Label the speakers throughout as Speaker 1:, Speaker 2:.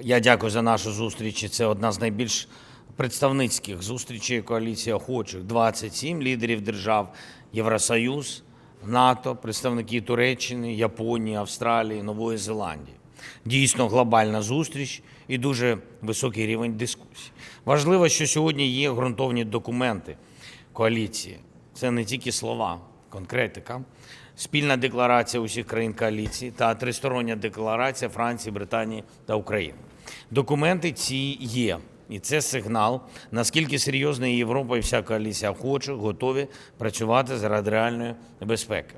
Speaker 1: Я дякую за нашу зустріч. Це одна з найбільш представницьких зустрічей коаліції охочих. 27 лідерів держав, Євросоюз, НАТО, представники Туреччини, Японії, Австралії, Нової Зеландії. Дійсно глобальна зустріч і дуже високий рівень дискусій. Важливо, що сьогодні є ґрунтовні документи коаліції. Це не тільки слова, конкретика. Спільна декларація усіх країн коаліції та тристороння декларація Франції, Британії та України. Документи ці є. І це сигнал, наскільки серйозна є Європа і вся коаліція охочих готові працювати заради реальної безпеки.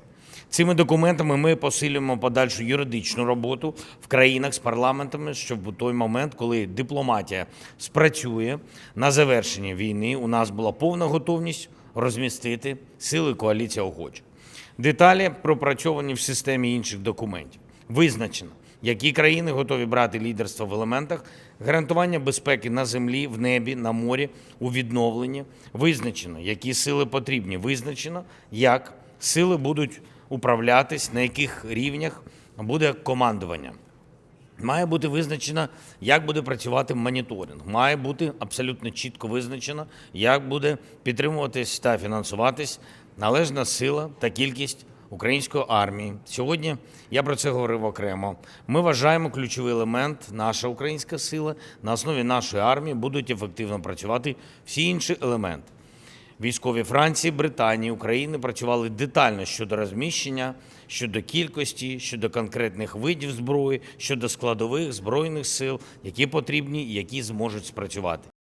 Speaker 1: Цими документами ми посилюємо подальшу юридичну роботу в країнах з парламентами, щоб у той момент, коли дипломатія спрацює на завершення війни, у нас була повна готовність розмістити сили коаліції охочих. Деталі пропрацьовані в системі інших документів. Визначено, які країни готові брати лідерство в елементах гарантування безпеки на землі, в небі, на морі, у відновленні. Визначено, які сили потрібні. Визначено, як сили будуть управлятись, на яких рівнях буде командування. Має бути визначено, як буде працювати моніторинг. Має бути абсолютно чітко визначено, як буде підтримуватись та фінансуватись належна сила та кількість української армії. Сьогодні я про це говорив окремо. Ми вважаємо ключовий елемент наша українська сила. На основі нашої армії будуть ефективно працювати всі інші елементи. Військові Франції, Британії, України працювали детально щодо розміщення, щодо кількості, щодо конкретних видів зброї, щодо складових збройних сил, які потрібні які зможуть спрацювати.